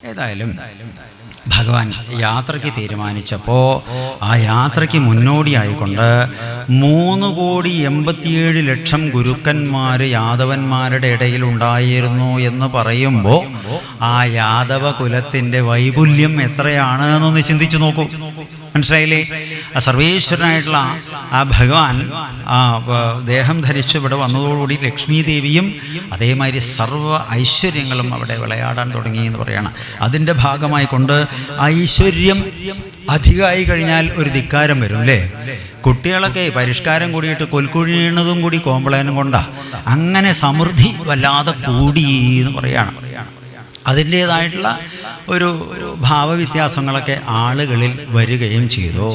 ഏതായാലും ഭഗവാൻ യാത്രയ്ക്ക് തീരുമാനിച്ചപ്പോൾ ആ യാത്രയ്ക്ക് മുന്നോടിയായിക്കൊണ്ട് മൂന്ന് കോടി എൺപത്തിയേഴ് ലക്ഷം ഗുരുക്കന്മാർ യാദവന്മാരുടെ ഇടയിൽ ഉണ്ടായിരുന്നു എന്ന് പറയുമ്പോൾ ആ യാദവ കുലത്തിന്റെ വൈപുല്യം എത്രയാണ് എന്നൊന്ന് ചിന്തിച്ചു നോക്കൂ. മനസ്സിലായില്ലേ? ആ സർവേശ്വരനായിട്ടുള്ള ആ ഭഗവാൻ ആ ദേഹം ധരിച്ച് ഇവിടെ വന്നതോടുകൂടി ലക്ഷ്മി ദേവിയും അതേമാതിരി സർവ ഐശ്വര്യങ്ങളും അവിടെ വിളയാടാൻ തുടങ്ങി എന്ന് പറയുകയാണ് അതിന്റെ ഭാഗമായി കൊണ്ട് ഐശ്വര്യം അധികമായി കഴിഞ്ഞാൽ ഒരു ധിക്കാരം വരും അല്ലേ? കുട്ടികളൊക്കെ പരിഷ്കാരം കൂടിയിട്ട് കൊൽക്കുഴിയണതും കൂടി കോമ്പളേനും കൊണ്ടാണ് അങ്ങനെ സമൃദ്ധി വല്ലാതെ കൂടി എന്ന് പറയാണ്. അതിന്റേതായിട്ടുള്ള ഒരു ഭാവവ്യത്യാസങ്ങളൊക്കെ ആളുകളിൽ വരികയും ചെയ്തു.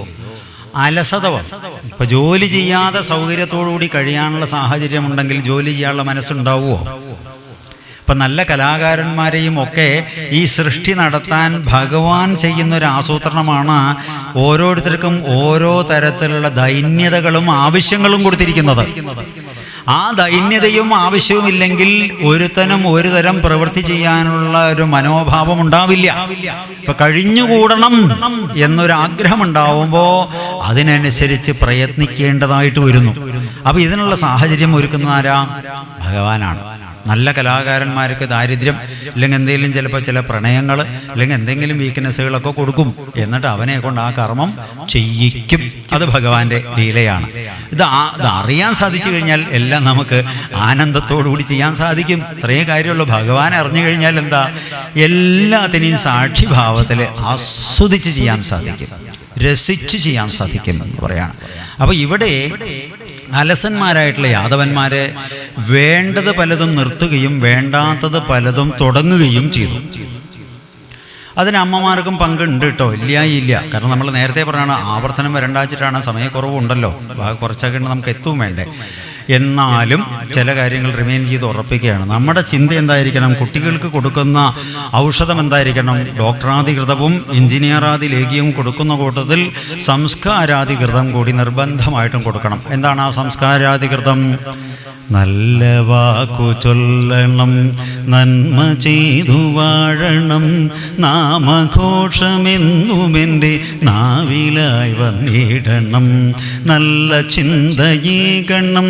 അലസത ഇപ്പം ജോലി ചെയ്യാതെ സൗകര്യത്തോടുകൂടി കഴിയാനുള്ള സാഹചര്യമുണ്ടെങ്കിൽ ജോലി ചെയ്യാനുള്ള മനസ്സുണ്ടാവുമോ ഇപ്പം നല്ല കലാകാരന്മാരെയും ഒക്കെ ഈ സൃഷ്ടി നടത്താൻ ഭഗവാൻ ചെയ്യുന്ന ഒരു ആസൂത്രണമാണ് ഓരോരുത്തർക്കും ഓരോ തരത്തിലുള്ള ദൈന്യതകളും ആവശ്യങ്ങളും കൊടുത്തിരിക്കുന്നത്. ആ ദൈന്യതയും ആവശ്യവുമില്ലെങ്കിൽ ഒരുത്തനും ഒരു തരം പ്രവൃത്തി ചെയ്യാനുള്ള ഒരു മനോഭാവം ഉണ്ടാവില്ല. ഇപ്പൊ കഴിഞ്ഞുകൂടണം എന്നൊരാഗ്രഹം ഉണ്ടാവുമ്പോൾ അതിനനുസരിച്ച് പ്രയത്നിക്കേണ്ടതായിട്ട് വരുന്നു. അപ്പൊ ഇതിനുള്ള സാഹചര്യം ഒരുക്കുന്ന ആരാ ഭഗവാനാണ്. നല്ല കലാകാരന്മാർക്ക് ദാരിദ്ര്യം അല്ലെങ്കിൽ എന്തെങ്കിലും ചിലപ്പോൾ ചില പ്രണയങ്ങൾ അല്ലെങ്കിൽ എന്തെങ്കിലും വീക്ക്നെസ്സുകളൊക്കെ കൊടുക്കും. എന്നിട്ട് അവനെ കൊണ്ട് ആ കർമ്മം ചെയ്യിക്കും. അത് ഭഗവാന്റെ ലീലയാണ്. ഇത് അറിയാൻ സാധിച്ചു കഴിഞ്ഞാൽ എല്ലാം നമുക്ക് ആനന്ദത്തോടുകൂടി ചെയ്യാൻ സാധിക്കും. ഇത്രയേ കാര്യമുള്ളൂ. ഭഗവാൻ അറിഞ്ഞു കഴിഞ്ഞാൽ എന്താ? എല്ലാത്തിനെയും സാക്ഷിഭാവത്തിൽ ആസ്വദിച്ച് ചെയ്യാൻ സാധിക്കും. രസിച്ച് ചെയ്യാൻ സാധിക്കും എന്ന് പറയാണ്. അപ്പോൾ ഇവിടെ അലസന്മാരായിട്ടുള്ള യാദവന്മാരെ വേണ്ടത് പലതും നിർത്തുകയും വേണ്ടാത്തത് പലതും തുടങ്ങുകയും ചെയ്തു. അതിന് അമ്മമാർക്കും പങ്കുണ്ട് കേട്ടോ ഇല്ല ഇല്ല. കാരണം നമ്മൾ നേരത്തെ പറഞ്ഞാണ് ആവർത്തനം വരണ്ടാച്ചിട്ടാണ് സമയക്കുറവുണ്ടല്ലോ. കുറച്ചൊക്കെ നമുക്ക് എത്തും വേണ്ടേ. എന്നാലും ചില കാര്യങ്ങൾ റിമെയിൻ ചെയ്ത് ഉറപ്പിക്കുകയാണ്. നമ്മുടെ ചിന്ത എന്തായിരിക്കണം? കുട്ടികൾക്ക് കൊടുക്കുന്ന ഔഷധം എന്തായിരിക്കണം? ഡോക്ടറാധികൃതവും എഞ്ചിനീയറാദി ലേഖ്യവും കൊടുക്കുന്ന കൂട്ടത്തിൽ സംസ്കാരാധികൃതം കൂടി നിർബന്ധമായിട്ടും കൊടുക്കണം. എന്താണ് ആ സംസ്കാരാധികൃതം? നല്ല വാക്കു ചൊല്ലണം നന്മ ചെയ്തു വാഴണം. നാമഘോഷമെന്നുമെന്റെ നാവിലായി വന്നിടണം. നല്ല ചിന്തയേകണം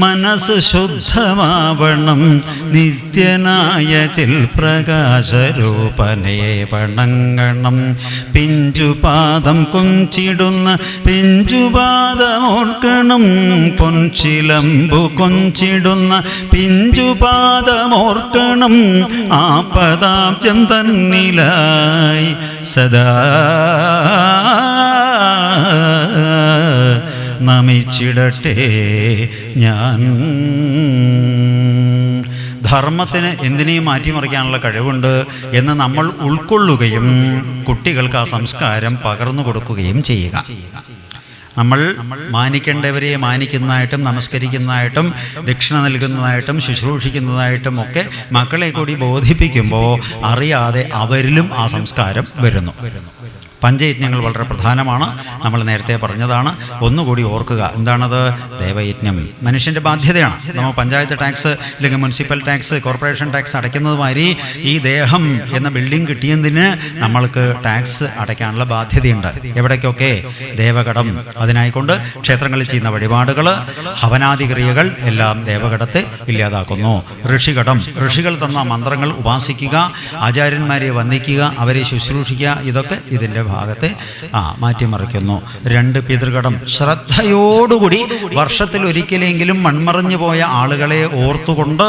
മനസ്സ് ശുദ്ധമാവണം. നിത്യനായ ചിൽ പ്രകാശരൂപനെ വണങ്ങണം. പിഞ്ചുപാദം കൊഞ്ചിടുന്ന പിഞ്ചുപാദമോർക്കണം. പൊൻചിലമ്പു കൊഞ്ചിടുന്ന പിഞ്ചുപാദമോർക്കണം ആ പദാബ്ജം തന്നിലായി. സദാ നമിച്ചിടട്ടെ ഞാൻ. ധർമ്മത്തിന് എന്തിനേയും മാറ്റിമറിക്കാനുള്ള കഴിവുണ്ട് എന്ന് നമ്മൾ ഉൾക്കൊള്ളുകയും കുട്ടികൾക്ക് ആ സംസ്കാരം പകർന്നു കൊടുക്കുകയും ചെയ്യുക. നമ്മൾ മാനിക്കേണ്ടവരെ മാനിക്കുന്നതായിട്ടും നമസ്കരിക്കുന്നതായിട്ടും ദക്ഷിണ നൽകുന്നതായിട്ടും ശുശ്രൂഷിക്കുന്നതായിട്ടും ഒക്കെ മക്കളെ കൂടി ബോധിപ്പിക്കുമ്പോൾ അറിയാതെ അവരിലും ആ സംസ്കാരം വരുന്നു. പഞ്ചയജ്ഞങ്ങൾ വളരെ പ്രധാനമാണ്. നമ്മൾ നേരത്തെ പറഞ്ഞതാണ്. ഒന്നുകൂടി ഓർക്കുക എന്താണത്? ദേവയജ്ഞം. മനുഷ്യന്റെ ബാധ്യതയാണ്. നമ്മൾ പഞ്ചായത്ത് ടാക്സ് അല്ലെങ്കിൽ മുനിസിപ്പൽ ടാക്സ് കോർപ്പറേഷൻ ടാക്സ് അടയ്ക്കുന്നത് മാതിരി ഈ ദേഹം എന്ന ബിൽഡിംഗ് കിട്ടിയതിന് നമ്മൾക്ക് ടാക്സ് അടയ്ക്കാനുള്ള ബാധ്യതയുണ്ട്. എവിടേക്കൊക്കെ? ദേവഘടം അതിനായിക്കൊണ്ട് ക്ഷേത്രങ്ങളിൽ ചെയ്യുന്ന വഴിപാടുകൾ ഹവനാദിക്രിയകൾ എല്ലാം ദേവഘടത്തെ ഇല്ലാതാക്കുന്നു. ഋഷികടം ഋഷികൾ തന്ന മന്ത്രങ്ങൾ ഉപാസിക്കുക ആചാര്യന്മാരെ വന്ദിക്കുക അവരെ ശുശ്രൂഷിക്കുക ഇതൊക്കെ ഇതിന്റെ ഭാഗത്തെ ആ മാറ്റിമറിക്കുന്നു. രണ്ട് പിതൃകടം. ശ്രദ്ധയോടുകൂടി വർഷത്തിൽ ഒരിക്കലെങ്കിലും മൺമറിഞ്ഞു പോയ ആളുകളെ ഓർത്തുകൊണ്ട്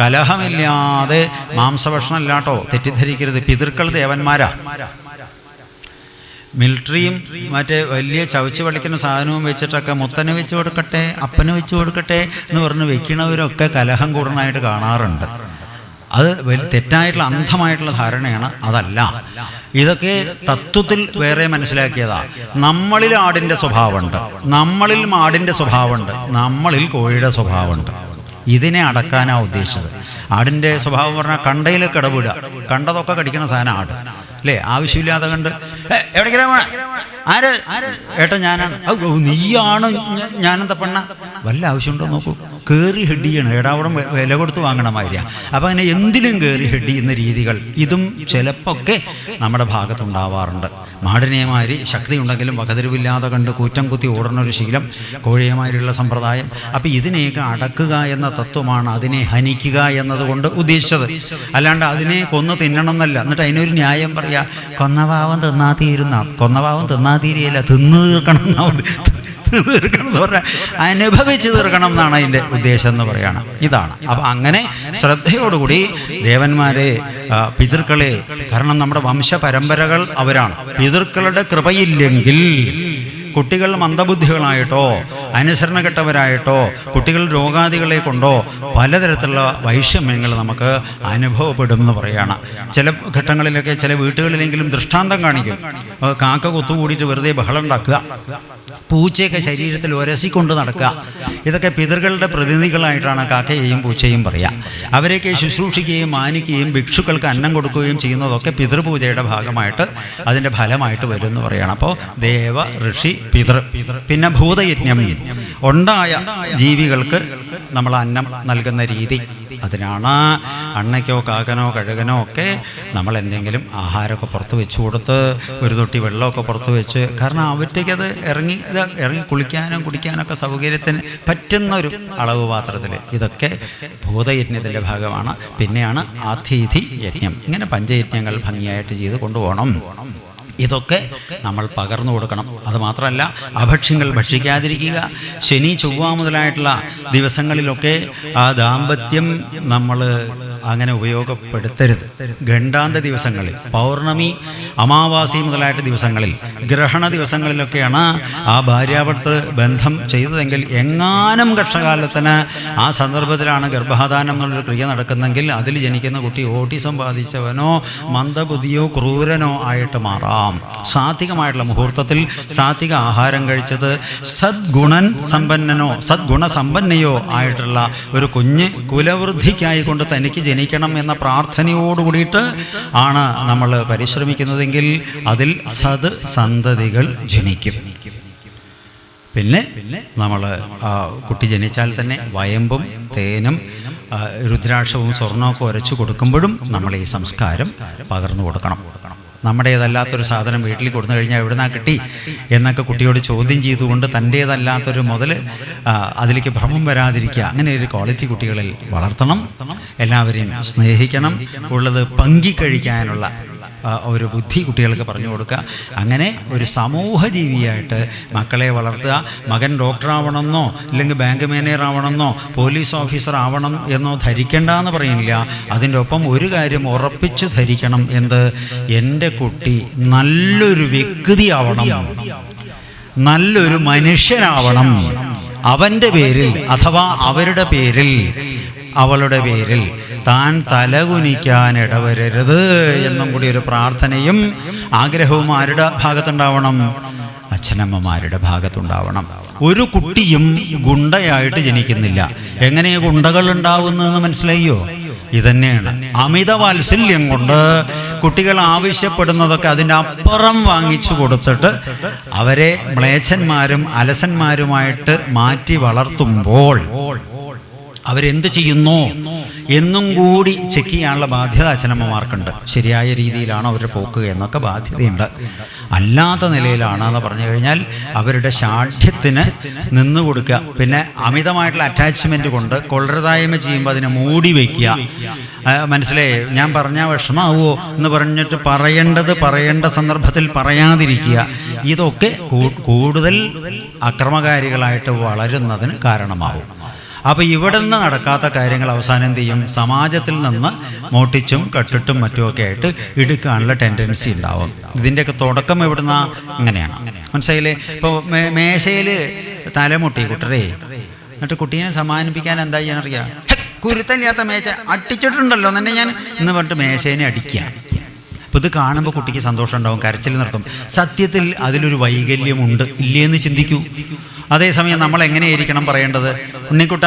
കലഹമില്ലാതെ മാംസഭക്ഷണം ഇല്ലാട്ടോ തെറ്റിദ്ധരിക്കരുത്. പിതൃക്കൾ ദേവന്മാരാ. മിലിറ്ററിയും മറ്റേ വലിയ ചവച്ച് വളിക്കുന്ന സാധനവും വെച്ചിട്ടൊക്കെ മുത്തനെ വെച്ച് കൊടുക്കട്ടെ അപ്പനെ വെച്ച് കൊടുക്കട്ടെ എന്ന് പറഞ്ഞ് വെക്കണവരൊക്കെ കലഹം കൂടണായിട്ട് കാണാറുണ്ട്. അത് തെറ്റായിട്ടുള്ള അന്ധമായിട്ടുള്ള ധാരണയാണ് അതല്ല. ഇതൊക്കെ തത്വത്തിൽ വേറെ മനസ്സിലാക്കിയതാ. നമ്മളിൽ ആടിന്റെ സ്വഭാവമുണ്ട്. നമ്മളിൽ മാടിന്റെ സ്വഭാവമുണ്ട്. നമ്മളിൽ കോഴിയുടെ സ്വഭാവമുണ്ട്. ഇതിനെ അടക്കാനാണ് ഉദ്ദേശിച്ചത്. ആടിന്റെ സ്വഭാവം പറഞ്ഞാൽ കണ്ടയിലൊക്കെ ഇടപെടുക. കണ്ടതൊക്കെ കടിക്കുന്ന സാധനം ആട്. അല്ലേ? ആവശ്യമില്ലാതെ കണ്ട് എവിടെ ആര്? ഏട്ടാ ഞാനാണ്. നീയാണ്. ഞാനെന്താ പെണ്ണ? വല്ല ആവശ്യമുണ്ടോ നോക്കൂ. കയറി ഹെഡ് ചെയ്യണം. ഏടാ അവിടെ വെ- വില കൊടുത്ത് വാങ്ങണ മാതിരിയാ. അപ്പം അങ്ങനെ എന്തിലും കയറി ഹെഡ് ചെയ്യുന്ന രീതികൾ ഇതും ചിലപ്പൊക്കെ നമ്മുടെ ഭാഗത്തുണ്ടാവാറുണ്ട്. മാടിനെമാരി ശക്തി ഉണ്ടെങ്കിലും വകതിരിവില്ലാതെ കണ്ട് കൂറ്റം കുത്തി ഓടുന്ന ഒരു ശീലം കോഴിയമാരിയുള്ള സമ്പ്രദായം. അപ്പം ഇതിനെയൊക്കെ അടക്കുക എന്ന തത്വമാണ് അതിനെ ഹനിക്കുക എന്നതുകൊണ്ട് ഉദ്ദേശിച്ചത്. അല്ലാണ്ട് അതിനെ കൊന്നു തിന്നണം എന്നല്ല എന്നിട്ട് അതിനൊരു ന്യായം പറയാ കൊന്നഭാവം തിന്നാ തീരുന്ന. കൊന്നഭാവം തിന്നാ തീരെയല്ല തിന്നു തീർക്കണം തീർക്കണം എന്ന് പറഞ്ഞാൽ അനുഭവിച്ച് തീർക്കണം എന്നാണ് അതിന്റെ ഉദ്ദേശം എന്ന് പറയുകയാണ്. ഇതാണ്. അപ്പം അങ്ങനെ ശ്രദ്ധയോടുകൂടി ദേവന്മാരെ പിതൃക്കളെ കാരണം നമ്മുടെ വംശപരമ്പരകൾ അവരാണ്. പിതൃക്കളുടെ കൃപയില്ലെങ്കിൽ കുട്ടികൾ മന്ദബുദ്ധികളായിട്ടോ അനുസരണകെട്ടവരായിട്ടോ കുട്ടികൾ രോഗാദികളെ കൊണ്ടോ പലതരത്തിലുള്ള വൈഷമ്യങ്ങൾ നമുക്ക് അനുഭവപ്പെടും എന്ന് പറയുകയാണ് ചില ഘട്ടങ്ങളിലൊക്കെ ചില വീട്ടുകളിലെങ്കിലും ദൃഷ്ടാന്തം കാണിക്കും. കാക്ക കൊത്തുകൂടിയിട്ട് വെറുതെ ബഹളം ഉണ്ടാക്കുക. പൂച്ചയൊക്കെ ശരീരത്തിൽ ഉരസിക്കൊണ്ട് നടക്കുക. ഇതൊക്കെ പിതൃകളുടെ പ്രതിനിധികളായിട്ടാണ് കാക്കയെയും പൂച്ചയും പറയുക അവരെയൊക്കെ ശുശ്രൂഷിക്കുകയും മാനിക്കുകയും ഭിക്ഷുക്കൾക്ക് അന്നം കൊടുക്കുകയും ചെയ്യുന്നതൊക്കെ പിതൃപൂജയുടെ ഭാഗമായിട്ട് അതിന്റെ ഫലമായിട്ട് വരും എന്ന് പറയുകയാണ് അപ്പോൾ ദേവ ഋഷി പിതൃ. പിന്നെ ഭൂതയജ്ഞം. ഉണ്ടായ ജീവികൾക്ക് നമ്മൾ അന്നം നൽകുന്ന രീതി. അതിനാണ് അണ്ണയ്ക്കോ കാക്കനോ കഴുകനോ ഒക്കെ നമ്മൾ എന്തെങ്കിലും ആഹാരമൊക്കെ പുറത്ത് വെച്ച് കൊടുത്ത് ഒരു തൊട്ടി വെള്ളമൊക്കെ പുറത്ത് വെച്ച് കാരണം അവറ്റയ്ക്കത് ഇറങ്ങി ഇത് ഇറങ്ങി കുളിക്കാനും കുടിക്കാനൊക്കെ സൗകര്യത്തിന് പറ്റുന്ന ഒരു അളവ് പാത്രത്തിൽ ഇതൊക്കെ ഭൂതയജ്ഞത്തിന്റെ ഭാഗമാണ്. പിന്നെയാണ് ആതിഥി യജ്ഞം. ഇങ്ങനെ പഞ്ചയജ്ഞങ്ങൾ ഭംഗിയായിട്ട് ചെയ്ത് കൊണ്ടുപോകണം. ഇതൊക്കെ നമ്മൾ പകർന്നു കൊടുക്കണം. അതുമാത്രമല്ല അഭക്ഷ്യങ്ങൾ ഭക്ഷിക്കാതിരിക്കുക. ശനി ചൊവ്വ മുതലായിട്ടുള്ള ദിവസങ്ങളിലൊക്കെ ആ ദാമ്പത്യം നമ്മൾ അങ്ങനെ ഉപയോഗപ്പെടുത്തരുത്. ഖണ്ഡാന്ത ദിവസങ്ങളിൽ പൗർണമി അമാവാസി മുതലായിട്ട് ദിവസങ്ങളിൽ ഗ്രഹണ ദിവസങ്ങളിലൊക്കെയാണ് ആ ഭാര്യാഭർത്തൃ ബന്ധം ചെയ്തതെങ്കിൽ എങ്ങാനും കർഷകാലത്തിന് ആ സന്ദർഭത്തിലാണ് ഗർഭാധാനം എന്നുള്ളൊരു ക്രിയ നടക്കുന്നെങ്കിൽ അതിൽ ജനിക്കുന്ന കുട്ടി ഓട്ടിസം ബാധിച്ചവനോ മന്ദബുദ്ധിയോ ക്രൂരനോ ആയിട്ട് മാറാം. സാത്വികമായിട്ടുള്ള മുഹൂർത്തത്തിൽ സാത്വിക ആഹാരം കഴിച്ചത് സദ്ഗുണൻ സമ്പന്നനോ സദ്ഗുണസമ്പന്നയോ ആയിട്ടുള്ള ഒരു കുഞ്ഞ് കുലവൃദ്ധിക്കായി കൊണ്ട് തനിക്ക് ജനിക്കണം എന്ന പ്രാർത്ഥനയോട് കൂടിയിട്ട് ആണ് നമ്മൾ പരിശ്രമിക്കുന്നതെങ്കിൽ അതിൽ സത് സന്തതികൾ ജനിക്കും. പിന്നെ നമ്മൾ കുട്ടി ജനിച്ചാൽ തന്നെ വയമ്പും തേനും രുദ്രാക്ഷവും സ്വർണമൊക്കെ ഉരച്ചു കൊടുക്കുമ്പോഴും നമ്മൾ ഈ സംസ്കാരം പകർന്നു കൊടുക്കണം. നമ്മുടേതല്ലാത്തൊരു സാധനം വീട്ടിൽ കൊടുത്തു കഴിഞ്ഞാൽ എവിടുന്നാ കിട്ടി എന്നൊക്കെ കുട്ടിയോട് ചോദ്യം ചെയ്തുകൊണ്ട് തന്റേതല്ലാത്തൊരു മുതൽ അതിലേക്ക് ഭ്രമം വരാതിരിക്കുക. അങ്ങനെ ഒരു ക്വാളിറ്റി കുട്ടികളിൽ വളർത്തണം. എല്ലാവരെയും സ്നേഹിക്കണം. ഉള്ളത് പങ്കിക്കഴിക്കാനുള്ള ഒരു ബുദ്ധി കുട്ടികൾക്ക് പറഞ്ഞു കൊടുക്കുക. അങ്ങനെ ഒരു സമൂഹ ജീവിയായിട്ട് മക്കളെ വളർത്തുക. മകൻ ഡോക്ടറാവണമെന്നോ അല്ലെങ്കിൽ ബാങ്ക് മാനേജർ ആവണമെന്നോ പോലീസ് ഓഫീസർ ആവണം എന്നോ ധരിക്കണ്ട എന്ന് പറയുന്നില്ല. അതിന്റെ ഒപ്പം ഒരു കാര്യം ഉറപ്പിച്ചു ധരിക്കണം എന്ത്? എന്റെ കുട്ടി നല്ലൊരു വ്യക്തിയാവണം. നല്ലൊരു മനുഷ്യനാവണം. അവന്റെ പേരിൽ അഥവാ അവരുടെ പേരിൽ അവളുടെ പേരിൽ താൻ തലകുനിക്കാൻ ഇടവരരുത് എന്നും കൂടി ഒരു പ്രാർത്ഥനയും ആഗ്രഹവും ആരുടെ ഭാഗത്തുണ്ടാവണം? അച്ഛനമ്മമാരുടെ ഭാഗത്തുണ്ടാവണം. ഒരു കുട്ടിയും ഗുണ്ടയായിട്ട് ജനിക്കുന്നില്ല. എങ്ങനെ ഗുണ്ടകൾ ഉണ്ടാവുന്നതെന്ന് മനസ്സിലായോ ഇതന്നെയാണ്. അമിത വാത്സല്യം കൊണ്ട് കുട്ടികൾ ആവശ്യപ്പെടുന്നതൊക്കെ അതിന്റെ അപ്പുറം വാങ്ങിച്ചു കൊടുത്തിട്ട് അവരെ മ്ലേച്ഛന്മാരും അലസന്മാരുമായിട്ട് മാറ്റി വളർത്തുമ്പോൾ അവരെന്ത് ചെയ്യുന്നു? എന്നും കൂടി ചെക്ക് ചെയ്യാനുള്ള ബാധ്യത അച്ഛനമ്മമാർക്കുണ്ട്. ശരിയായ രീതിയിലാണോ അവരുടെ പോക്ക് എന്നൊക്കെ ബാധ്യതയുണ്ട്. അല്ലാത്ത നിലയിലാണ് എന്ന് പറഞ്ഞു കഴിഞ്ഞാൽ അവരുടെ ശാഠ്യത്തിന് നിന്ന് കൊടുക്കുക. പിന്നെ അമിതമായിട്ടുള്ള അറ്റാച്ച്മെന്റ് കൊണ്ട് കൊള്ളരുതായ്മ ചെയ്യുമ്പോൾ അതിനെ മൂടി വയ്ക്കുക മനസ്സിലേ ഞാൻ പറഞ്ഞ വിഷമാവോ എന്ന് പറഞ്ഞിട്ട് പറയേണ്ടത് പറയേണ്ട സന്ദർഭത്തിൽ പറയാതിരിക്കുക. ഇതൊക്കെ കൂടുതൽ അക്രമകാരികളായിട്ട് വളരുന്നതിന് കാരണമാവും. അപ്പോൾ ഇവിടെ നിന്ന് നടക്കാത്ത കാര്യങ്ങൾ അവസാനം എന്ത് ചെയ്യും? സമാജത്തിൽ നിന്ന് മോട്ടിച്ചും കട്ടിട്ടും മറ്റുമൊക്കെ ആയിട്ട് എടുക്കാനുള്ള ടെൻഡൻസി ഉണ്ടാവും. ഇതിന്റെയൊക്കെ തുടക്കം എവിടുന്ന? അങ്ങനെയാണ് മനസ്സിലായില്ലേ? ഇപ്പോൾ മേശയിൽ തലമുട്ടി കുട്ടരെ. എന്നിട്ട് കുട്ടീനെ സമാനിപ്പിക്കാൻ എന്താ ചെയ്യാൻ ചെയ്യാനറിയാം കുരുത്തല്ലാത്ത മേശ അടിച്ചിട്ടുണ്ടല്ലോ. എന്നെ ഞാൻ എന്ന് പറഞ്ഞിട്ട് മേശേനെ അടിക്കുക. അപ്പോൾ ഇത് കാണുമ്പോൾ കുട്ടിക്ക് സന്തോഷം ഉണ്ടാവും. കരച്ചിൽ നിർത്തും. സത്യത്തിൽ അതിലൊരു വൈകല്യമുണ്ട്. ഇല്ലേന്ന് ചിന്തിക്കൂ. അതേസമയം നമ്മൾ എങ്ങനെയായിരിക്കണം പറയേണ്ടത്? ഉണ്ണിക്കുട്ട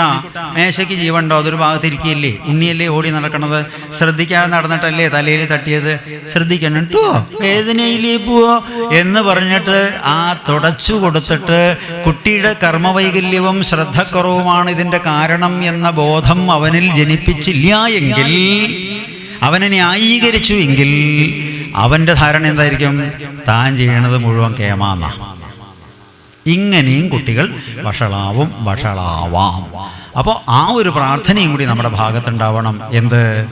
മേശയ്ക്ക് ജീവനുണ്ടോ? അതൊരു ഭാഗത്തിരിക്കില്ലേ ഉണ്ണിയല്ലേ ഓടി നടക്കണത്? ശ്രദ്ധിക്കാതെ നടന്നിട്ടല്ലേ തലയിൽ തട്ടിയത്? ശ്രദ്ധിക്കണം വേദനയിലേ പോവോ എന്ന് പറഞ്ഞിട്ട് ആ തുടച്ചു കൊടുത്തിട്ട് കുട്ടിയുടെ കർമ്മവൈകല്യവും ശ്രദ്ധക്കുറവുമാണ് ഇതിന്റെ കാരണം എന്ന ബോധം അവനിൽ ജനിപ്പിച്ചില്ല എങ്കിൽ അവനെ ന്യായീകരിച്ചു എങ്കിൽ അവന്റെ ധാരണ എന്തായിരിക്കും? താൻ ചെയ്യണത് മുഴുവൻ കേമാന്ന. ഇങ്ങനെയും കുട്ടികൾ വഷളാവും വഷളാവാം. അപ്പോൾ ആ ഒരു പ്രാർത്ഥനയും കൂടി നമ്മുടെ ഭാഗത്തുണ്ടാവണം. എന്ത്?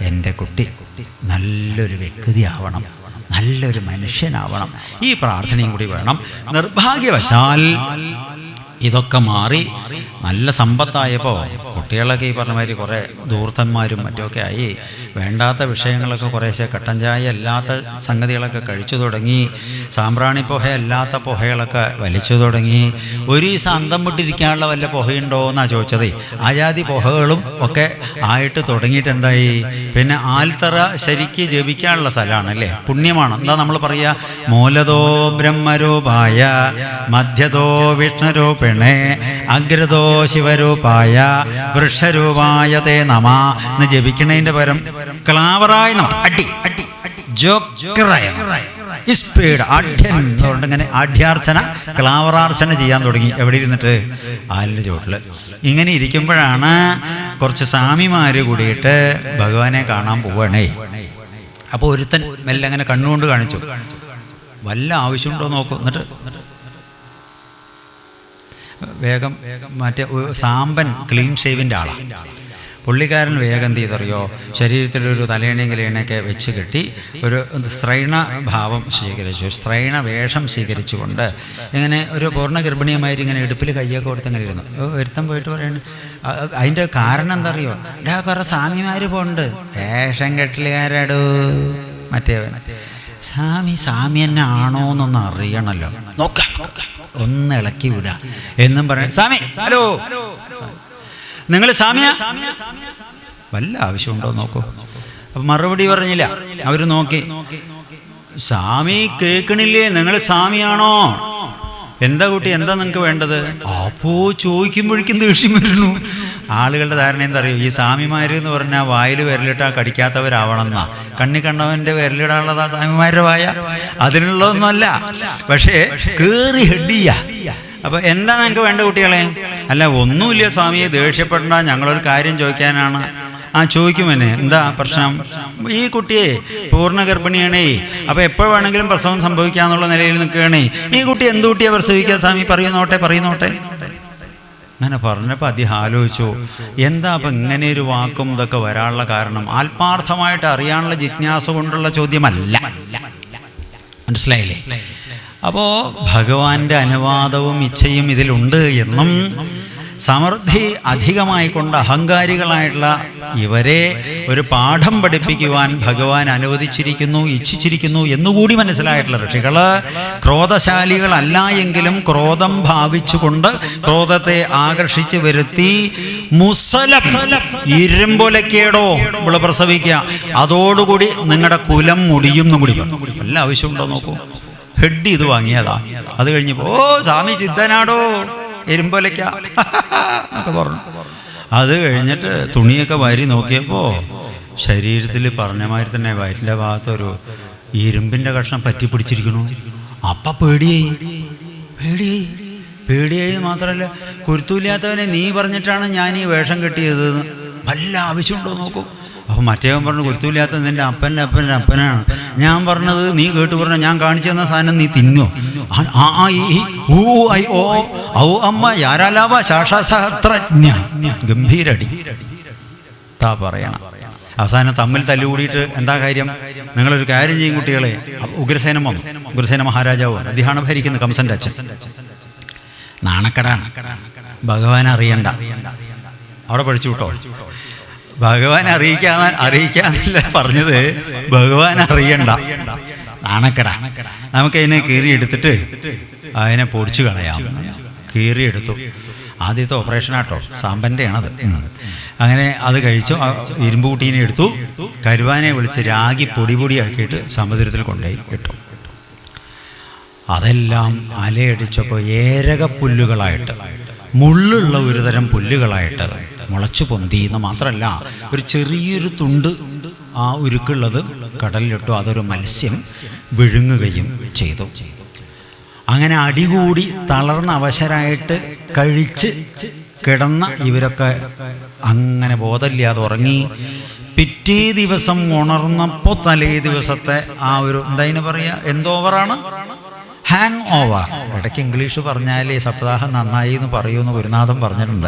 എന്റെ കുട്ടി നല്ലൊരു വ്യക്തിയാവണം നല്ലൊരു മനുഷ്യനാവണം. ഈ പ്രാർത്ഥനയും കൂടി വേണം. നിർഭാഗ്യവശാൽ ഇതൊക്കെ മാറി നല്ല സമ്പത്തായപ്പോൾ കുട്ടികളൊക്കെ ഈ പറഞ്ഞ മാതിരി കുറേ ദൂർത്തന്മാരും മറ്റുമൊക്കെ ആയി വേണ്ടാത്ത വിഷയങ്ങളൊക്കെ കുറേശ്ശെ കട്ടൻ ചായ അല്ലാത്ത സംഗതികളൊക്കെ കഴിച്ചു തുടങ്ങി സാമ്പ്രാണി പുഹ അല്ലാത്ത പുഹകളൊക്കെ വലിച്ചു തുടങ്ങി. ഒരു ദിവസം അന്തം വിട്ടിരിക്കാനുള്ള വല്ല പുഹയുണ്ടോ എന്നാണ് ചോദിച്ചത്. ആജാതി പുഹകളും ഒക്കെ ആയിട്ട് തുടങ്ങിയിട്ട് എന്തായി? പിന്നെ ആൽത്തറ ശരിക്ക് ജപിക്കാനുള്ള സ്ഥലമാണ് അല്ലേ പുണ്യമാണ്. എന്താ നമ്മൾ പറയുക മൂലതോ ബ്രഹ്മരൂപായ മധ്യതോ വിഷ്ണുരൂപിണേ അഗ്രതോ ശിവരൂപായ വൃക്ഷരൂപായ തേ നമ. എന്ന് ജപിക്കണതിന്റെ പരം ക്ലാവറായ നമ. അടി അടി ജോക്കറായ സ്പീഡ് ആഢ്യാർച്ചന ക്ലാവറാർച്ചന ചെയ്യാൻ തുടങ്ങി. എവിടെ ഇരുന്നിട്ട്? ആലിന്റെ ചുവട്ടിൽ ഇങ്ങനെ ഇരിക്കുമ്പോഴാണ് കുറച്ച് സ്വാമിമാർ കൂടിയിട്ട് ഭഗവാനെ കാണാൻ പോവുകയാണേ അപ്പോൾ ഒരുത്തൻ മെല്ലെ അങ്ങനെ കണ്ണുകൊണ്ട് കാണിച്ചു. വല്ല ആവശ്യമുണ്ടോ നോക്കൂ. എന്നിട്ട് വേഗം മറ്റേ സാമ്പൻ ക്ലീൻ ഷേവിന്റെ ആളാണ് പുള്ളിക്കാരൻ വേഗം എന്ത് ചെയ്തറിയോ? ശരീരത്തിലൊരു തലേണയും കിലേണയൊക്കെ വെച്ച് കെട്ടി ഒരു സ്ത്രൈണ ഭാവം സ്വീകരിച്ചു. സ്ത്രൈണ വേഷം സ്വീകരിച്ചുകൊണ്ട് ഇങ്ങനെ ഒരു പൂർണ ഗർഭിണിയമായിട്ട് ഇങ്ങനെ ഇടുപ്പിൽ കയ്യൊക്കെ കൊടുത്ത് ഇങ്ങനെ ഇരുന്നു. ഒരുത്തം പോയിട്ട് പറയുന്നത് അതിന്റെ കാരണം എന്താ അറിയോ ഡാ കുറേ സ്വാമിമാർ പോണ്ട് വേഷം കെട്ടിലുകാരടു. മറ്റേവൻ സ്വാമി സ്വാമി എന്നെ ആണോ എന്നൊന്ന് അറിയണമല്ലോ നോക്കാം. ഒന്ന് ഇളക്കി വിടുക എന്നും പറഞ്ഞു സ്വാമി ഹലോ. നിങ്ങൾ സ്വാമിയ? വല്ല ആവശ്യമുണ്ടോ നോക്കൂ. അപ്പൊ മറുപടി പറഞ്ഞില്ല. അവർ നോക്കി. സ്വാമി കേൾക്കണില്ലേ? നിങ്ങൾ സ്വാമിയാണോ? എന്താ കുട്ടി? എന്താ നിങ്ങൾക്ക് വേണ്ടത്? അപ്പോ ചോദിക്കുമ്പോഴേക്കും ദേഷ്യം വരുന്നു. ആളുകളുടെ ധാരണ എന്താ അറിയോ? ഈ സ്വാമിമാർ എന്ന് പറഞ്ഞാൽ വായിൽ വിരലിട്ടാ കടിക്കാത്തവരാവണമെന്നാ. കണ്ണി കണ്ണവന്റെ വിരലിടാനുള്ളതാ സ്വാമിമാരുടെ വായ. അതിനുള്ളതൊന്നുമല്ല. പക്ഷേ കേറി ഹെഡിയ അപ്പൊ എന്താ ഞങ്ങൾക്ക് വേണ്ട കുട്ടികളെ? അല്ല ഒന്നുമില്ല സ്വാമിയെ ദേഷ്യപ്പെടണ്ട. ഞങ്ങളൊരു കാര്യം ചോദിക്കാനാണ്. ആ ചോദിക്കുമെന്നെ എന്താ പ്രശ്നം? ഈ കുട്ടിയെ പൂർണ ഗർഭിണിയാണേ അപ്പൊ എപ്പോൾ വേണമെങ്കിലും പ്രസവം സംഭവിക്കാന്നുള്ള നിലയിൽ നിൽക്കുകയാണേ. ഈ കുട്ടി എന്ത് കുട്ടിയെ പ്രസവിക്കുക? സ്വാമി പറയുന്നോട്ടെ പറയുന്നോട്ടെ. അങ്ങനെ പറഞ്ഞപ്പോൾ അദ്ദേഹം ആലോചിച്ചു എന്താ അപ്പം ഇങ്ങനെ ഒരു വാക്കും ഇതൊക്കെ വരാനുള്ള കാരണം? ആത്മാർത്ഥമായിട്ട് അറിയാനുള്ള ജിജ്ഞാസ കൊണ്ടുള്ള ചോദ്യമല്ല. മനസ്സിലായില്ലേ? അപ്പോൾ ഭഗവാന്റെ അനുവാദവും ഇച്ഛയും ഇതിലുണ്ട് എന്നും സമൃദ്ധി അധികമായി കൊണ്ട് അഹങ്കാരികളായിട്ടുള്ള ഇവരെ ഒരു പാഠം പഠിപ്പിക്കുവാൻ ഭഗവാൻ അനുവദിച്ചിരിക്കുന്നു ഇച്ഛിച്ചിരിക്കുന്നു എന്നുകൂടി മനസ്സിലായിട്ടുള്ള ഋഷികൾ ക്രോധശാലികളല്ല എങ്കിലും ക്രോധം ഭാവിച്ചുകൊണ്ട് ക്രോധത്തെ ആകർഷിച്ചു വരുത്തി ഇരുമ്പൊലക്കേടോ ഇവിടെ പ്രസവിക്കുക. അതോടുകൂടി നിങ്ങളുടെ കുലം മുടിയും എന്ന് കൂടി എല്ലാം ആവശ്യമുണ്ടോ നോക്കൂ. ഹെഡ് ഇത് വാങ്ങിയതാ. അത് കഴിഞ്ഞപ്പോ ഓ സ്വാമി ചിത്തനാടോ. എരുമ്പൊലയ്ക്ക. എന്നൊക്കെ പറഞ്ഞു. അത് കഴിഞ്ഞിട്ട് തുണിയൊക്കെ വാരി നോക്കിയപ്പോൾ ശരീരത്തിൽ പറഞ്ഞ മാതിരി തന്നെ വയറ്റിന്റെ ഭാഗത്തൊരു ഇരുമ്പിന്റെ കഷ്ണം പറ്റി പിടിച്ചിരിക്കണു അപ്പ പേടിയായി. പേടിയായി. പേടിയായി മാത്രമല്ല കുരുത്തൂല്ലാത്തവനെ നീ പറഞ്ഞിട്ടാണ് ഞാൻ ഈ വേഷം കെട്ടിയത്. വല്ല ആവശ്യമുണ്ടോ നോക്കൂ. അപ്പോൾ മറ്റേവൻ പറഞ്ഞു കുരുത്തൂല്ലാത്ത നിന്റെ അപ്പന്റെ അപ്പന്റെ അപ്പനാണ്. ഞാൻ പറഞ്ഞത് നീ കേട്ട് പറഞ്ഞ ഞാൻ കാണിച്ചു തന്ന സാധനം നീ തിന്നോ? ആ, ആ ഐ ഓ ഔ അമ്മ യാരാലാവ ശാഷാസഹത്രജ്ഞ ഗംഭീരടി. താ പറയണം. അവസാനം തമ്മിൽ തല്ലുകൂടിയിട്ട് എന്താ കാര്യം? നിങ്ങളൊരു കാര്യം ചെയ്യും കുട്ടികളെ. ഉഗ്രസേന ഉഗ്രസേനം മഹാരാജാവ് അദ്ദേഹമാണ് ഭരിക്കുന്നത് കംസന്റെ അച്ഛൻ. നാണക്കടാണ്. ഭഗവാൻ അറിയണ്ട അവിടെ പഠിച്ചു വിട്ടോ? ഭഗവാൻ അറിയിക്കാ അറിയിക്കാന്നല്ല പറഞ്ഞത്? ഭഗവാൻ അറിയണ്ട. നാണക്കട. നമുക്ക് അതിനെ കീറിയെടുത്തിട്ട് അതിനെ പൊടിച്ചു കളയാം. കീറിയെടുത്തു ആദ്യത്തെ ഓപ്പറേഷൻ ആട്ടോ സാമ്പന്റെ ആണത് അങ്ങനെ അത് കഴിച്ചു ഇരുമ്പ് കുട്ടീനെ എടുത്തു കരുവാനെ വിളിച്ച് രാഗി പൊടി പൊടിയാക്കിയിട്ട് സമുദ്രത്തിൽ കൊണ്ടുപോയി ഇട്ടു. അതെല്ലാം അലയടിച്ചപ്പോൾ ഏരക പുല്ലുകളായിട്ട് മുള്ളുള്ള ഒരുതരം തരം പുല്ലുകളായിട്ട് മുളച്ചു പൊന്തിയെന്ന് മാത്രമല്ല ഒരു ചെറിയൊരു തുണ്ട് ആ ഉരുക്കുള്ളത് കടലിലിട്ടു അതൊരു മത്സ്യം വിഴുങ്ങുകയും ചെയ്തു. അങ്ങനെ അടികൂടി തളർന്ന അവശരായിട്ട് കഴിച്ച് കിടന്ന ഇവരൊക്കെ അങ്ങനെ ബോധമില്ലാതെ ഉറങ്ങി. പിറ്റേ ദിവസം ഉണർന്നപ്പോൾ തലേ ദിവസത്തെ ആ ഒരു എന്താ പറയുക എന്തോവറാണ് ഹാങ് ഓവർ ഇടയ്ക്ക് ഇംഗ്ലീഷ് പറഞ്ഞാൽ സപ്താഹം നന്നായി എന്ന് പറയുമെന്ന് ഗുരുനാഥൻ പറഞ്ഞിട്ടുണ്ട്.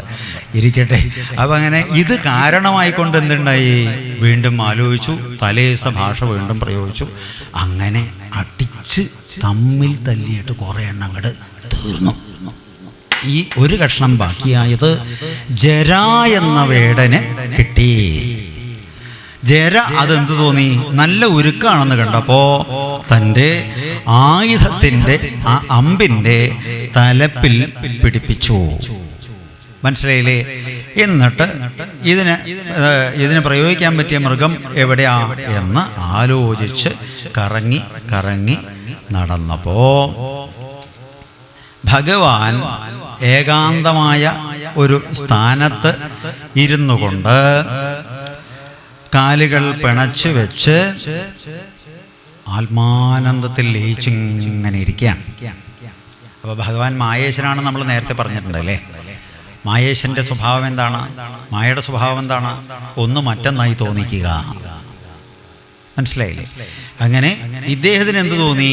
ഇരിക്കട്ടെ. അപ്പം അങ്ങനെ ഇത് കാരണമായിക്കൊണ്ട് എന്തുണ്ടായി? വീണ്ടും ആലോചിച്ചു. തലേസ ഭാഷ വീണ്ടും പ്രയോഗിച്ചു. അങ്ങനെ അടിച്ച് തമ്മിൽ തല്ലിയിട്ട് കുറേ എണ്ണം അങ്ങോട്ട് തീർന്നു. ഈ ഒരു കഷ്ണം ബാക്കിയായത് ജര എന്ന വേടന് കിട്ടി. ജര അതെന്ത് തോന്നി? നല്ല ഉരുക്കാണെന്ന് കണ്ടപ്പോ തന്റെ ആയുധത്തിന്റെ ആ അമ്പിന്റെ തലപ്പിൽ പിടിപ്പിച്ചു. മനസ്സിലായില്ലേ? എന്നിട്ട് ഇതിന് ഇതിന് പ്രയോഗിക്കാൻ പറ്റിയ മൃഗം എവിടെയാ എന്ന് ആലോചിച്ച് കറങ്ങി കറങ്ങി നടന്നപ്പോ ഭഗവാൻ ഏകാന്തമായ ഒരു സ്ഥാനത്ത് ഇരുന്നു കൊണ്ട് കാലുകൾ പിണച്ചു വെച്ച് ആത്മാനന്ദത്തിൽ ലയിച്ചിങ്ങനെ ഇരിക്കുകയാണ്. അപ്പോൾ ഭഗവാൻ മായേശ്വരാണ് നമ്മൾ നേരത്തെ പറഞ്ഞിട്ടുണ്ടല്ലേ മായേശന്റെ സ്വഭാവം എന്താണ്? മായയുടെ സ്വഭാവം എന്താണ്? ഒന്ന് മറ്റൊന്നായി തോന്നിക്കുക. മനസ്സിലായില്ലേ? അങ്ങനെ ഇദ്ദേഹത്തിന് എന്ത് തോന്നി?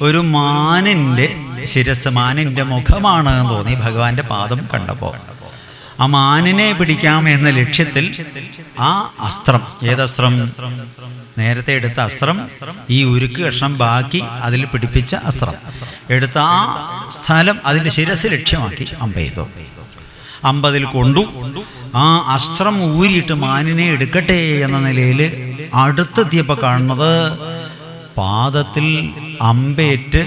ഒരു മാനിന്റെ ശിരസ് മാനിന്റെ മുഖമാണ് എന്ന് തോന്നി ഭഗവാന്റെ പാദം കണ്ടപ്പോൾ. ആ മാനിനെ പിടിക്കാം എന്ന ലക്ഷ്യത്തിൽ ആ അസ്ത്രം ഏതസ്ത്രം? നേരത്തെ എടുത്ത അസ്ത്രം ഈ ഉരുക്ക് കഷ്ണം ബാക്കി അതിൽ പിടിപ്പിച്ച അസ്ത്രം. എടുത്ത ആ സ്ഥലം അതിന്റെ ശിരസ് ലക്ഷ്യമാക്കി അമ്പെയ്തു. അമ്പതിൽ കൊണ്ടു ആ അസ്ത്രം ഊരിയിട്ട് മാനിനെ എടുക്കട്ടെ എന്ന നിലയിൽ അടുത്തെത്തിയപ്പോൾ കാണുന്നത് പാദത്തിൽ അമ്പേറ്റ്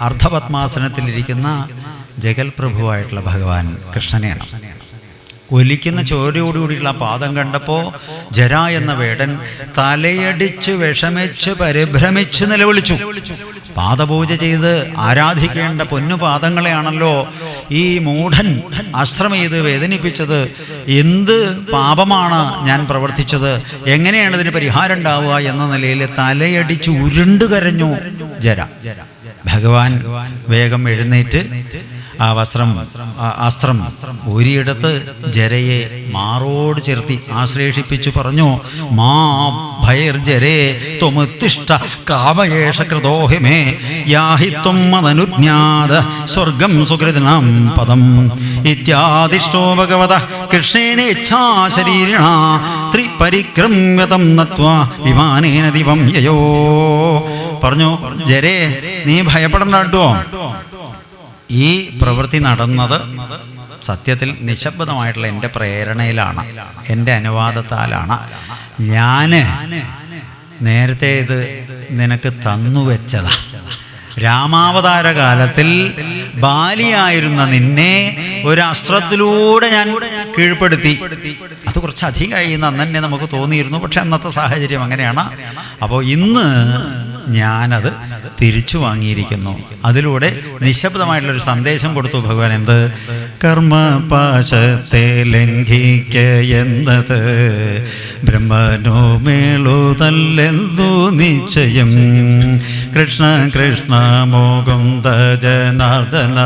അർദ്ധപത്മാസനത്തിലിരിക്കുന്ന ജഗൽപ്രഭുവായിട്ടുള്ള ഭഗവാൻ കൃഷ്ണനെയാണ്. ഒലിക്കുന്ന ചോരയോടുകൂടിയുള്ള ആ പാദം കണ്ടപ്പോൾ ജര എന്ന വേടൻ തലയടിച്ച് വിഷമിച്ച് പരിഭ്രമിച്ച് നിലവിളിച്ചു. പാദപൂജ ചെയ്ത് ആരാധിക്കേണ്ട പൊന്നു പാദങ്ങളെയാണല്ലോ ഈ മൂഢൻ അശ്രമം ചെയ്ത് വേദനിപ്പിച്ചത്. എന്ത് പാപമാണ് ഞാൻ പ്രവർത്തിച്ചത്? എങ്ങനെയാണ് ഇതിന് പരിഹാരം ഉണ്ടാവുക എന്ന നിലയിൽ തലയടിച്ച് ഉരുണ്ടു കരഞ്ഞു ജര. ഭഗവാൻ വേഗം എഴുന്നേറ്റ് ആ വസ്ത്രം അസ്ത്രം ഒരിടത്ത് ജരയെ മാറോട് ചേർത്തി ആശ്ലേഷിപ്പിച്ചു പറഞ്ഞു മാ ഭയർജരേ ത്വമുത്തിഷ്ട കാമയേഷ കൃതോഹിമേ യാഹി ത്വം മതനുജ്ഞാത സ്വർഗം സുഹൃതനാം പദം ഇത്യാദിഷ്ടോ ഭഗവത കൃഷ്ണേനേച്ഛാശരീരിണ ത്രിപരിക്രമ്യതം നത്വാ വിമാനേന ദിവം യയോ. പറഞ്ഞു ജരേ നീ ഭയപ്പെടണ്ട കേട്ടോ. ഈ പ്രവൃത്തി നടന്നത് സത്യത്തിൽ നിശബ്ദമായിട്ടുള്ള എന്റെ പ്രേരണയിലാണ് എന്റെ അനുവാദത്താലാണ്. ഞാൻ നേരത്തെ ഇത് നിനക്ക് തന്നു വെച്ചതാ. രാമാവതാര കാലത്തിൽ ബാലിയായിരുന്ന നിന്നെ ഒരു അസ്ത്രത്തിലൂടെ ഞാൻ കീഴ്പ്പെടുത്തി. അത് കുറച്ച് അധികമായി എന്ന് അന്ന് നമുക്ക് തോന്നിയിരുന്നു പക്ഷെ അന്നത്തെ സാഹചര്യം അങ്ങനെയാണ്. അപ്പോൾ ഇന്ന് ഞാനത് തിരിച്ചു വാങ്ങിയിരിക്കുന്നു. അതിലൂടെ നിശബ്ദമായിട്ടുള്ള ഒരു സന്ദേശം കൊടുത്തു ഭഗവാൻ. എന്ത്? കർമ്മപാശത്തെ ലംഘിക്ക എന്നത് ബ്രഹ്മനോ മേളുതല്ലെന്തു നിശ്ചയം. കൃഷ്ണ കൃഷ്ണ മോകുന്ദ ജനാർദ്ദന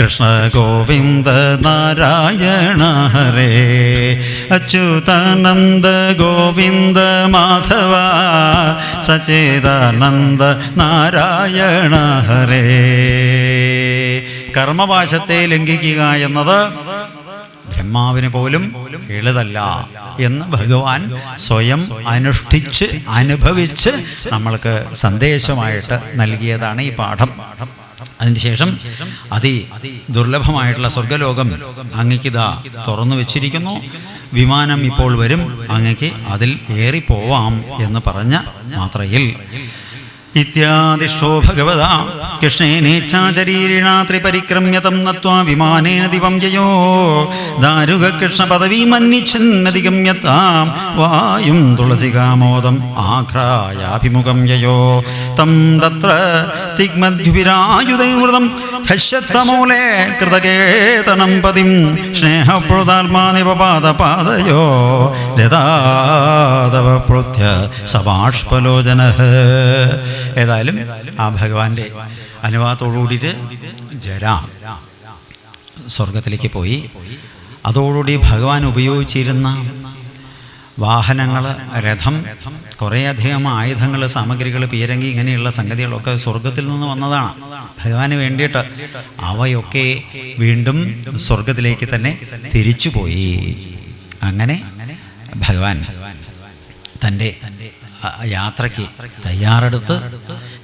കൃഷ്ണ ഗോവിന്ദ നാരായണ ഹരേ. അച്യുതാനന്ദ ഗോവിന്ദ മാധവ സചേതാനന്ദ നാരായണ ഹരേ. കർമ്മഭാഷത്തെ ലംഘിക്കുക എന്നത് ബ്രഹ്മാവിന് പോലും എളുതല്ല എന്ന് ഭഗവാൻ സ്വയം അനുഷ്ഠിച്ച് അനുഭവിച്ച് നമ്മൾക്ക് സന്ദേശമായിട്ട് നൽകിയതാണ് ഈ പാഠം. അതിനുശേഷം അതി ദുർലഭമായിട്ടുള്ള സ്വർഗലോകം അങ്ങക്കിതാ തുറന്നു വെച്ചിരിക്കുന്നു. വിമാനം ഇപ്പോൾ വരും അങ്ങക്ക് അതിൽ ഏറിപ്പോവാം എന്ന് പറഞ്ഞ മാത്രയിൽ ഇത്യാദിഷ്ടോ ഭഗവതാ കൃഷ്ണേനേച്ഛാചരീരിണ ത്രിപരിക്രമ്യ തം നത്വാ വിമാനേന ദിവം യയോ ദാരുക കൃഷ്ണ പദവീമന്വിച്ഛന്നധിഗമ്യതാം വായും തുളസികാമോദം ആഘ്രായാഭിമുഖം യയോ തം തത്ര തിഗ്മദ്യുഭിരായുധൈമൃതം ഹശ്യത്തമൂലെ കൃതകേതനം പതിം സ്നേഹപ്രദാത്മാ നിപപാദപാദയോ രഥാതവ പ്രോത്യ സമാഷ്പലോചന ഏതായാലും ആ ഭഗവാന്റെ അനുവാദത്തോടുകൂടിയിട്ട് ജരാം സ്വർഗത്തിലേക്ക് പോയി. അതോടുകൂടി ഭഗവാൻ ഉപയോഗിച്ചിരുന്ന വാഹനങ്ങൾ രഥം കുറേയധികം ആയുധങ്ങൾ സാമഗ്രികൾ പീരങ്കി ഇങ്ങനെയുള്ള സംഗതികളൊക്കെ സ്വർഗത്തിൽ നിന്ന് വന്നതാണ്. ഭഗവാന് വേണ്ടിയിട്ട് അവയൊക്കെ വീണ്ടും സ്വർഗത്തിലേക്ക് തന്നെ തിരിച്ചുപോയി. അങ്ങനെ ഭഗവാൻ തന്റെ യാത്രയ്ക്ക് തയ്യാറെടുത്ത്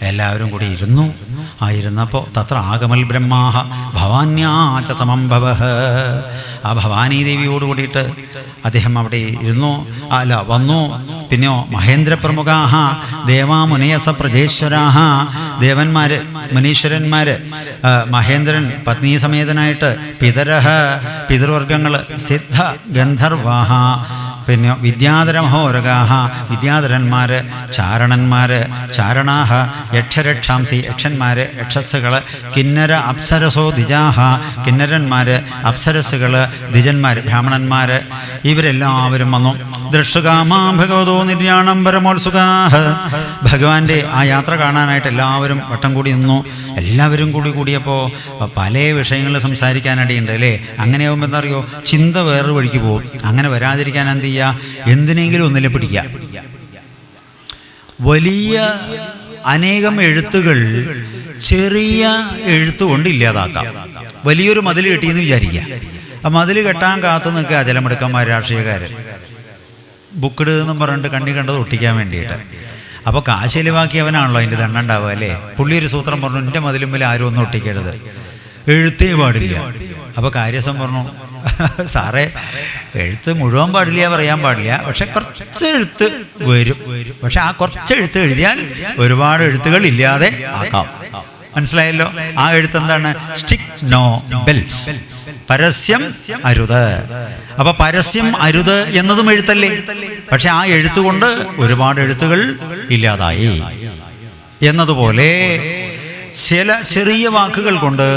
എല്ലാവരും കൂടി ഇരുന്നു. ആ ഇരുന്നപ്പോൾ തത്ര ആഗമൽ ബ്രഹ്മാഹ ഭവാന്യാച്ച സമം ഭവഃ. ആ ഭവാനി ദേവിയോട് കൂടിയിട്ട് അദ്ദേഹം അവിടെ ഇരുന്നു. അല്ല വന്നു. പിന്നെയോ മഹേന്ദ്രപ്രമുഖാഹ ദേവാമുനയസ പ്രജേശ്വരാഹ. ദേവന്മാര് മുനീശ്വരന്മാര് മഹേന്ദ്രൻ പത്നി സമേതനായിട്ട് പിതരഹ പിതൃവർഗങ്ങൾ സിദ്ധ ഗന്ധർവാഹ. പിന്നെ വിദ്യാധരമഹോരകാഹ വിദ്യാധരന്മാർ ചാരണന്മാർ ചാരണാഹ യക്ഷരക്ഷാംസി യക്ഷന്മാർ യക്ഷസ്സുകൾ കിന്നര അപ്സരസോ ദ്വിജാഹ കിന്നരന്മാർ അപ്സരസ്സുകൾ ദ്വിജന്മാർ ബ്രാഹ്മണന്മാർ ഇവരെല്ലാവരും വന്നു ദൃഷുകാമാ ഭഗവതോ നിര്യാണം പരമോത്സുകാഹ. ഭഗവാന്റെ ആ യാത്ര കാണാനായിട്ട് എല്ലാവരും വട്ടം കൂടി നിന്നു. എല്ലാവരും കൂടി കൂടിയപ്പോൾ പല വിഷയങ്ങൾ സംസാരിക്കാനിടയുണ്ട് അല്ലേ? അങ്ങനെ ആകുമ്പോൾ എന്താ അറിയോ ചിന്ത വേറൊരു വഴിക്ക് പോകും. അങ്ങനെ വരാതിരിക്കാൻ എന്ത് ചെയ്യുക എന്തിനെങ്കിലും ഒന്നിലെ പിടിക്കുക വലിയ അനേകം എഴുത്തുകൾ ചെറിയ എഴുത്തുകൊണ്ട് ഇല്ലാതാക്കാം. വലിയൊരു മതിൽ കെട്ടിയെന്ന് വിചാരിക്കുക. ആ മതിൽ കെട്ടാൻ കാത്തു നിൽക്കുക ജലമെടുക്കന്മാർ രാഷ്ട്രീയക്കാർ ബുക്കിട് എന്നും പറഞ്ഞിട്ട് കണ്ണി കണ്ടത് ഒട്ടിക്കാൻ വേണ്ടിയിട്ട്. അപ്പോൾ കാശ് ചെലവാക്കിയവനാണല്ലോ അതിന്റെ ദണ്ണം ഉണ്ടാവുക അല്ലേ? പുള്ളി ഒരു സൂത്രം പറഞ്ഞു എന്റെ മതിലുമ്പിൽ ആരും ഒന്നും ഒട്ടിക്കരുത്. എഴുത്തേ പാടില്ല. അപ്പോൾ കാര്യസം പറഞ്ഞു സാറേ എഴുത്ത് മുഴുവൻ പാടില്ല പറയാൻ പാടില്ല. പക്ഷെ കുറച്ച് എഴുത്ത് വരും. പക്ഷെ ആ കുറച്ച് എഴുത്ത് എഴുതിയാൽ ഒരുപാട് എഴുത്തുകൾ ഇല്ലാതെ ആക്കാം. മനസ്സിലായല്ലോ? ആ എഴുത്ത് എന്താണ് സ്റ്റിക് നോ ബെൽസ് പരസ്യം അരുത്. അപ്പൊ പരസ്യം അരുത് എന്നതും എഴുത്തല്ലേ? പക്ഷെ ആ എഴുത്ത് കൊണ്ട് ഒരുപാട് എഴുത്തുകൾ ഇല്ലാതായി. എന്നതുപോലെ ചില ചെറിയ വാക്കുകൾ കൊണ്ട്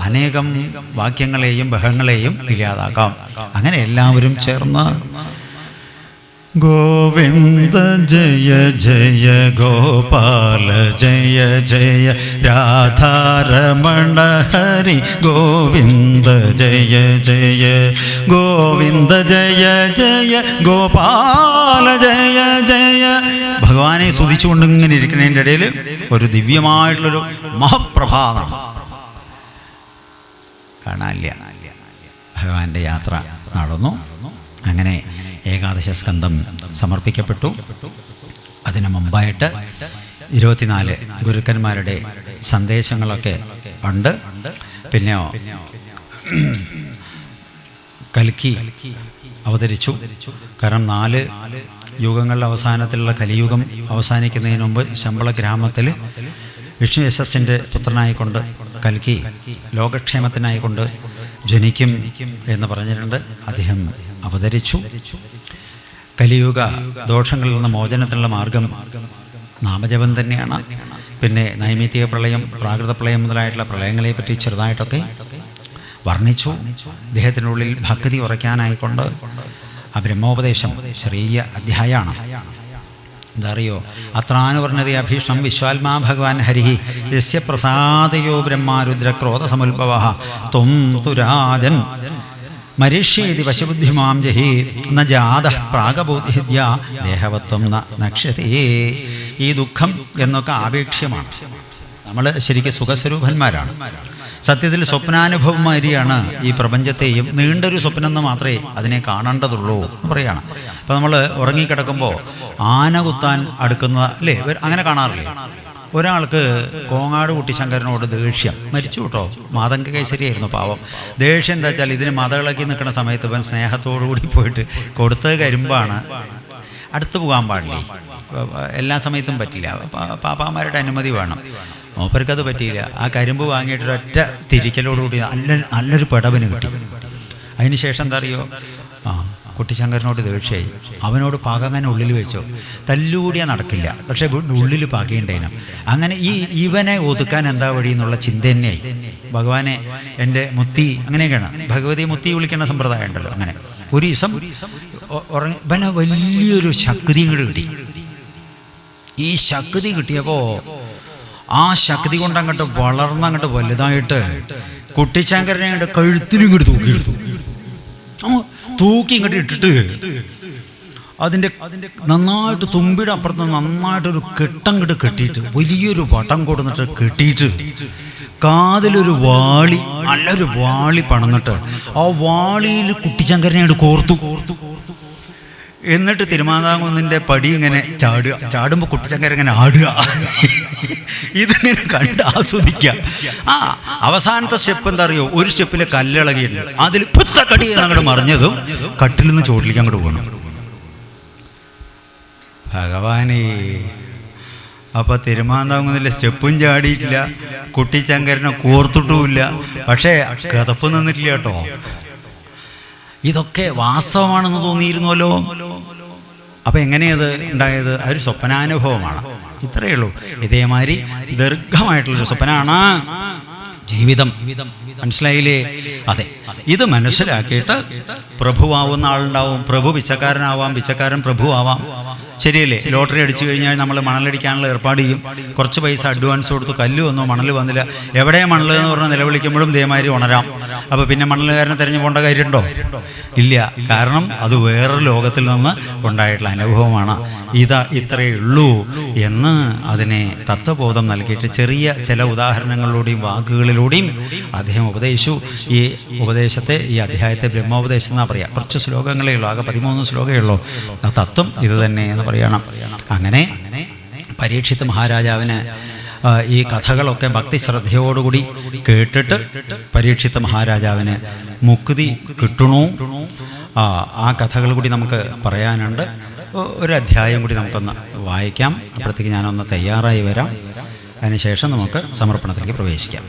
അനേകം വാക്യങ്ങളെയും ബഹങ്ങളെയും ഇല്ലാതാക്കാം. അങ്ങനെ എല്ലാവരും ചേർന്ന് ഗോവിന്ദ ജയ ജയ ഗോപാല ജയ ജയ രാധാരമണ ഹരി ഗോവിന്ദ ജയ ജയ ഗോവിന്ദ ജയ ജയ ഗോപാല ജയ ജയ ഭഗവാനെ സ്തുതിച്ചുകൊണ്ട് ഇങ്ങനെ ഇരിക്കുന്നതിന്റെ ഇടയിൽ ഒരു ദിവ്യമായിട്ടുള്ളൊരു മഹപ്രഭാതം. കാണാനില്ല. ഭഗവാന്റെ യാത്ര നടന്നു. അങ്ങനെ ഏകാദശ സ്കന്ധം സമർപ്പിക്കപ്പെട്ടു. അതിന് മുമ്പായിട്ട് ഇരുപത്തിനാല് ഗുരുക്കന്മാരുടെ സന്ദേശങ്ങളൊക്കെ ഉണ്ട്. പിന്നെ കൽക്കി അവതരിച്ചു. കാരണം നാല് യുഗങ്ങളുടെ അവസാനത്തിലുള്ള കലിയുഗം അവസാനിക്കുന്നതിന് മുമ്പ് ശമ്പള ഗ്രാമത്തിൽ വിഷ്ണു യശസ്സിന്റെ പുത്രനായിക്കൊണ്ട് കൽക്കി ലോകക്ഷേമത്തിനായിക്കൊണ്ട് ജനിക്കും എന്ന് പറഞ്ഞിട്ടുണ്ട്. അദ്ദേഹം അവതരിച്ചു. കലിയുഗ ദോഷങ്ങളിൽ നിന്ന് മോചനത്തിനുള്ള മാർഗം നാമജപം തന്നെയാണ്. പിന്നെ നൈമിത്തിക പ്രളയം പ്രാകൃത പ്രളയം മുതലായിട്ടുള്ള പ്രളയങ്ങളെ പറ്റി ചെറുതായിട്ടൊക്കെ വർണിച്ചു. ദേഹത്തിനുള്ളിൽ ഭക്തി ഉറയ്ക്കാനായിക്കൊണ്ട് ആ ബ്രഹ്മോപദേശം ചെറിയ അധ്യായമാണ് എന്താ അറിയോ അത്രാനുവർണതി അഭീഷണം വിശ്വാത്മാ ഭഗവാൻ ഹരിഹി യസ്യ പ്രസാദയോ ബ്രഹ്മാരുദ്രക്രോധ സമുത്ഭവ ത്വം തുരാജൻ മരിഷ്യേതി വശബുദ്ധിമാം ജഹി ന ജാത പ്രാഗബോധിദ്യ ദേഹവത്വം ന നക്ഷതേ ഈ ദുഃഖം എന്നൊക്കെ ആപേക്ഷ്യമാണ്. നമ്മൾ ശരിക്കും സുഖസ്വരൂപന്മാരാണ്. സത്യത്തിൽ സ്വപ്നാനുഭവമാരിയാണ് ഈ പ്രപഞ്ചത്തെയും നീണ്ടൊരു സ്വപ്നം എന്ന് മാത്രമേ അതിനെ കാണേണ്ടതുള്ളൂ എന്ന് പറയാണ്. അപ്പോൾ നമ്മൾ ഉറങ്ങിക്കിടക്കുമ്പോൾ ആന കുത്താൻ അടുക്കുന്ന അല്ലേ? അങ്ങനെ കാണാറില്ലേ? ഒരാൾക്ക് കോങ്ങാട് കുട്ടിശങ്കരനോട് ദേഷ്യം. മരിച്ചു കേട്ടോ. മാതങ്ക കേസരിയായിരുന്നു പാവം. ദേഷ്യം എന്താ വെച്ചാൽ ഇതിന് മതകളക്കി നിൽക്കുന്ന സമയത്ത് ഇവൻ സ്നേഹത്തോടു കൂടി പോയിട്ട് കൊടുത്തത് കരിമ്പാണ്. അടുത്ത് പോകാൻ പാടില്ലേ. എല്ലാ സമയത്തും പറ്റില്ല. പാപ്പാമാരുടെ അനുമതി വേണം. മൂപ്പർക്കത് പറ്റിയില്ല. ആ കരിമ്പ് വാങ്ങിയിട്ട് ഒറ്റ തിരിക്കലോടുകൂടി നല്ല നല്ലൊരു പടവന് കിട്ടി. അതിനുശേഷം എന്താ അറിയോ? ആ കുട്ടിശങ്കരനോട് ദേഷ്യായി അവനോട് പാകങ്ങനെ ഉള്ളിൽ വെച്ചോ. തല്ലുകൂടിയാ നടക്കില്ല. പക്ഷേ ഉള്ളിൽ പാകിയുണ്ടേനും അങ്ങനെ ഈ ഇവനെ ഒതുക്കാൻ എന്താ വഴി എന്നുള്ള ചിന്ത തന്നെയായി. ഭഗവാനെ എന്റെ മുത്തി അങ്ങനെയൊക്കെയാണ്. ഭഗവതി മുത്തി വിളിക്കുന്ന സമ്പ്രദായം ഉണ്ടല്ലോ അങ്ങനെ. ഒരു ദിവസം ഉറങ്ങി ഇവനെ വലിയൊരു ശക്തി കൂടി കിട്ടി. ഈ ശക്തി കിട്ടിയപ്പോൾ ആ ശക്തി കൊണ്ട് അങ്ങോട്ട് വളർന്നങ്ങോട്ട് വലുതായിട്ട് കുട്ടിശങ്കരനെ അങ്ങോട്ട് കഴുത്തിലും ഇങ്ങോട്ട് തൂക്കിയെടുത്തു തൂക്കി ഇങ്ങോട്ട് ഇട്ടിട്ട് അതിന്റെ അതിന്റെ നന്നായിട്ട് തുമ്പിയുടെ അപ്പുറത്ത് നന്നായിട്ടൊരു കെട്ടം കിട്ട് കെട്ടിയിട്ട് വലിയൊരു വട്ടം കൊടുന്നിട്ട് കെട്ടിയിട്ട് കാതിലൊരു വാളി നല്ലൊരു വാളി പണന്നിട്ട് ആ വാളിയിൽ കുട്ടിച്ചങ്കരനെ കോർത്തു കോർത്തു കോർത്തു. എന്നിട്ട് തിരുമാതാകുന്നിന്റെ പടി ഇങ്ങനെ ചാടുക. ചാടുമ്പോൾ കുട്ടിച്ചങ്കര ഇങ്ങനെ ആടുക. ഇതിങ്ങനെ കണ്ട് ആസ്വദിക്കുക. ആ അവസാനത്തെ സ്റ്റെപ്പ് എന്താ അറിയോ? ഒരു സ്റ്റെപ്പിൽ കല്ലിളകിയിട്ട് അതിൽ പുത്തക്കടി അങ്ങോട്ട് മറിഞ്ഞതും കട്ടിൽ നിന്ന് ചോട്ടിലേക്ക് അങ്ങോട്ട് പോകണം ഭഗവാനേ അപ്പൊ തിരുമാന്താകുന്നില്ല സ്റ്റെപ്പും ചാടിയിട്ടില്ല. കുട്ടിച്ചങ്കരനെ കോർത്തിട്ടുമില്ല. പക്ഷേ കിതപ്പ് നിന്നിട്ടില്ല കേട്ടോ. ഇതൊക്കെ വാസ്തവമാണെന്ന് തോന്നിയിരുന്നുവല്ലോ അപ്പൊ എങ്ങനെയത് ഉണ്ടായത്? ഒരു സ്വപ്നാനുഭവമാണ്. ഇത്രയേ ഉള്ളൂ. ഇതേമാതിരി ദീർഘമായിട്ടുള്ളൊരു സ്വപ്നമാണ് ജീവിതം. മനസ്സിലായില്ലേ? അതെ. ഇത് മനസ്സിലാക്കിയിട്ട് പ്രഭുവാവുന്ന ആളുണ്ടാവും. പ്രഭു പിച്ചക്കാരനാവാം പിച്ചക്കാരൻ പ്രഭുവാവാം. ശരിയല്ലേ? ലോട്ടറി അടിച്ചു കഴിഞ്ഞാൽ നമ്മൾ മണലടിക്കാനുള്ള ഏർപ്പാട് ചെയ്യും. കുറച്ച് പൈസ അഡ്വാൻസ് കൊടുത്തു കല്ല് വന്നു മണൽ വന്നില്ല. എവിടെ മണൽ എന്ന് പറഞ്ഞാൽ നിലവിളിക്കുമ്പോഴും ദേമാരി ഉണരാം. അപ്പോൾ പിന്നെ മണലുകാരനെ തിരഞ്ഞു പോകേണ്ട കാര്യമുണ്ടോ? ഇല്ല. കാരണം അത് വേറൊരു ലോകത്തിൽ നിന്ന് ഉണ്ടായിട്ടുള്ള അനുഭവമാണ്. ഇതാ ഇത്രയേ ഉള്ളൂ എന്ന് അതിനെ തത്വബോധം നൽകിയിട്ട് ചെറിയ ചില ഉദാഹരണങ്ങളിലൂടെയും വാക്കുകളിലൂടെയും അദ്ദേഹം ഉപദേശിച്ചു. ഈ ഉപദേശത്തെ ഈ അധ്യായത്തെ ബ്രഹ്മോപദേശം എന്നാ പറയാ. കുറച്ച് ശ്ലോകങ്ങളേ ഉള്ളൂ. ആകെ പതിമൂന്ന് ശ്ലോകമേ ഉള്ളൂ. ആ തത്വം ഇത് തന്നെ എന്ന് പറയണം. അങ്ങനെ പരീക്ഷിത് മഹാരാജാവിന് ഈ കഥകളൊക്കെ ഭക്തി ശ്രദ്ധയോടുകൂടി കേട്ടിട്ട് പരീക്ഷിത് മഹാരാജാവിന് മുക്തി കിട്ടണു. ആ കഥകൾ കൂടി നമുക്ക് പറയാനുണ്ട്. ഒരു അധ്യായം കൂടി നമുക്കൊന്ന് വായിക്കാം. അപ്പോഴത്തേക്ക് ഞാനൊന്ന് തയ്യാറായി വരാം. അതിനുശേഷം നമുക്ക് സമർപ്പണത്തിലേക്ക് പ്രവേശിക്കാം.